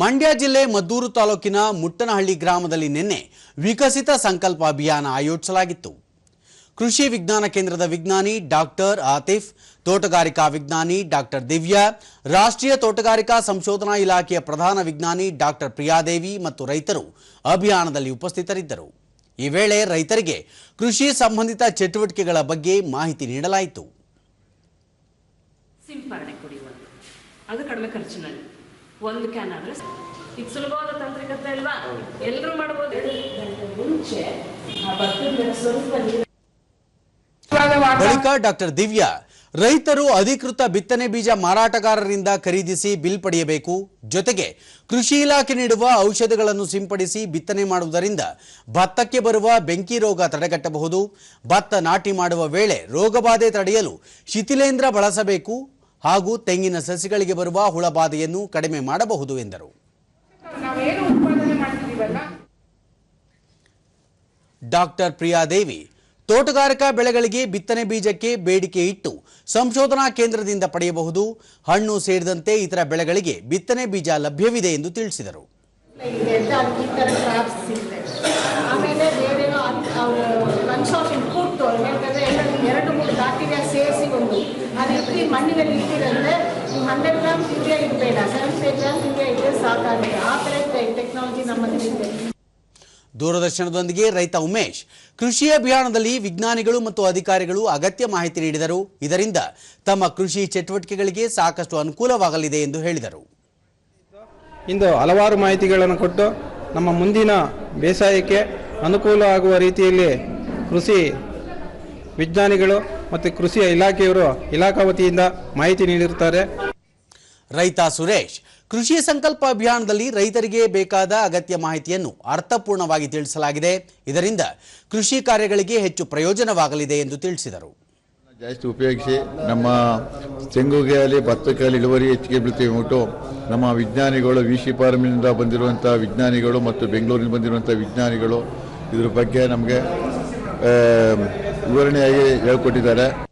ಮಂಡ್ಯ ಜಿಲ್ಲೆ ಮದ್ದೂರು ತಾಲೂಕಿನ ಮುಟ್ಟನಹಳ್ಳಿ ಗ್ರಾಮದಲ್ಲಿ ನಿನ್ನೆ ವಿಕಸಿತ ಸಂಕಲ್ಪ ಅಭಿಯಾನ ಆಯೋಜಿಸಲಾಗಿತ್ತು. ಕೃಷಿ ವಿಜ್ಞಾನ ಕೇಂದ್ರದ ವಿಜ್ಞಾನಿ ಡಾಕ್ಟರ್ ಆತಿಫ್, ತೋಟಗಾರಿಕಾ ವಿಜ್ಞಾನಿ ಡಾಕ್ಟರ್ ದಿವ್ಯಾ, ರಾಷ್ಟ್ರೀಯ ತೋಟಗಾರಿಕಾ ಸಂಶೋಧನಾ ಇಲಾಖೆಯ ಪ್ರಧಾನ ವಿಜ್ಞಾನಿ ಡಾಕ್ಟರ್ ಪ್ರಿಯಾದೇವಿ ಮತ್ತು ರೈತರು ಅಭಿಯಾನದಲ್ಲಿ ಉಪಸ್ಥಿತರಿದ್ದರು. ಈ ವೇಳೆ ರೈತರಿಗೆ ಕೃಷಿ ಸಂಬಂಧಿತ ಚಟುವಟಿಕೆಗಳ ಬಗ್ಗೆ ಮಾಹಿತಿ ನೀಡಲಾಯಿತು. ಒಂದು ಕ್ಯಾನ್ ಆದ್ರೆ ಇದು ಸುಲಭವಾದ ತಾಂತ್ರಿಕತೆ ಅಲ್ವಾ? ಎಲ್ಲರೂ ಮಾಡಬಹುದು ಮುಂಚೆ ಆ ಭತ್ತದ ಮೇಲೆ ಸ್ವಲ್ಪ ನೀರು ಬಳಿಕ ಡಾಕ್ಟರ್ ದಿವ್ಯಾ ರೈತರು ಅಧಿಕೃತ ಬಿತ್ತನೆ ಬೀಜ ಮಾರಾಟಗಾರರಿಂದ ಖರೀದಿಸಿ ಬಿಲ್ ಪಡೆಯಬೇಕು. ಜೊತೆಗೆ ಕೃಷಿ ಇಲಾಖೆ ನೀಡುವ ಔಷಧಗಳನ್ನು ಸಿಂಪಡಿಸಿ ಬಿತ್ತನೆ ಮಾಡುವುದರಿಂದ ಭತ್ತಕ್ಕೆ ಬರುವ ಬೆಂಕಿ ರೋಗ ತಡೆಗಟ್ಟಬಹುದು. ಭತ್ತ ನಾಟಿ ಮಾಡುವ ವೇಳೆ ರೋಗಬಾಧೆ ತಡೆಯಲು ಶಿಥಿಲೇಂದ್ರ ಬಳಸಬೇಕು. ಹಾಗೂ ತೆಂಗಿನ ಸಸಿಗಳಿಗೆ ಬರುವ ಹುಳಬಾಧೆಯನ್ನು ಕಡಿಮೆ ಮಾಡಬಹುದು ಎಂದರು. ಡಾಕ್ಟರ್ ಪ್ರಿಯಾದೇವಿ ತೋಟಗಾರಿಕಾ ಬೆಳೆಗಳಿಗೆ ಬಿತ್ತನೆ ಬೀಜಕ್ಕೆ ಬೇಡಿಕೆ ಇಟ್ಟು ಸಂಶೋಧನಾ ಕೇಂದ್ರದಿಂದ ಪಡೆಯಬಹುದು. ಹಣ್ಣು ಸೇರಿದಂತೆ ಇತರ ಬೆಳೆಗಳಿಗೆ ಬಿತ್ತನೆ ಬೀಜ ಲಭ್ಯವಿದೆ ಎಂದು ತಿಳಿಸಿದರು. ಇದೆ ಅಂತ ಅದಕ್ಕೆ ಈ ಥರ ಕ್ರಾಪ್ಸ್ ಸಿಗುತ್ತೆ ಆಮೇಲೆ ಬ್ಯಾಕ್ಟೀರಿಯಾ ಸೇರಿಸಿ ಒಂದು ಅದು ಇಟ್ಟು ಮಣ್ಣಿನಲ್ಲಿ ಇಟ್ಟಿರಂದ್ರೆ ಹಂಡ್ರೆಡ್ ಗ್ರಾಮ್ಸ್ ಯೂರಿಯಾ ಇಡಬೇಡ ಸೆವೆಂಟಿ ಫೈವ್ ಗ್ರಾಮ್ಸ್ ಯೂರಿಯಾ ಇದ್ರೆ ಸಾಕಾಗುತ್ತೆ ಆ ಥರ ಟೆಕ್ನಾಲಜಿ ನಮ್ಮಲ್ಲಿ ಇದೆ ದೂರದರ್ಶನದೊಂದಿಗೆ ರೈತ ಉಮೇಶ್ ಕೃಷಿ ಅಭಿಯಾನದಲ್ಲಿ ವಿಜ್ಞಾನಿಗಳು ಮತ್ತು ಅಧಿಕಾರಿಗಳು ಅಗತ್ಯ ಮಾಹಿತಿ ನೀಡಿದರು. ಇದರಿಂದ ತಮ್ಮ ಕೃಷಿ ಚಟುವಟಿಕೆಗಳಿಗೆ ಸಾಕಷ್ಟು ಅನುಕೂಲವಾಗಲಿದೆ ಎಂದು ಹೇಳಿದರು. ಇಂದು ಹಲವಾರು ಮಾಹಿತಿಗಳನ್ನು ಕೊಟ್ಟು ನಮ್ಮ ಮುಂದಿನ ಬೇಸಾಯಕ್ಕೆ ಅನುಕೂಲ ಆಗುವ ರೀತಿಯಲ್ಲಿ ಕೃಷಿ ವಿಜ್ಞಾನಿಗಳು ಮತ್ತು ಕೃಷಿ ಇಲಾಖೆಯವರು ಇಲಾಖಾ ವತಿಯಿಂದ ಮಾಹಿತಿ ನೀಡಿರುತ್ತಾರೆ. ರೈತ ಸುರೇಶ್ ಕೃಷಿ ಸಂಕಲ್ಪ ಅಭಿಯಾನದಲ್ಲಿ ರೈತರಿಗೆ ಬೇಕಾದ ಅಗತ್ಯ ಮಾಹಿತಿಯನ್ನು ಅರ್ಥಪೂರ್ಣವಾಗಿ ತಿಳಿಸಲಾಗಿದೆ. ಇದರಿಂದ ಕೃಷಿ ಕಾರ್ಯಗಳಿಗೆ ಹೆಚ್ಚು ಪ್ರಯೋಜನವಾಗಲಿದೆ ಎಂದು ತಿಳಿಸಿದರು. ಜಾಸ್ತಿ ಉಪಯೋಗಿಸಿ ನಮ್ಮ ತೆಂಗುಗೆ ಆಗಲಿ ಭತ್ತಕ್ಕೆ ಆಗಲಿ ಇಳುವರಿ ಹೆಚ್ಚಿಗೆ ಬೀಳ್ತೀವಿ ಉಂಟು ನಮ್ಮ ವಿಜ್ಞಾನಿಗಳು ವಿ ಸಿ ಫಾರ್ಮಿನಿಂದ ಬಂದಿರುವಂಥ ವಿಜ್ಞಾನಿಗಳು ಮತ್ತು ಬೆಂಗಳೂರಿನಿಂದ ಬಂದಿರುವಂಥ ವಿಜ್ಞಾನಿಗಳು ಇದ್ರ ಬಗ್ಗೆ ನಮಗೆ ವಿವರಣೆಯಾಗಿ ಹೇಳ್ಕೊಟ್ಟಿದ್ದಾರೆ.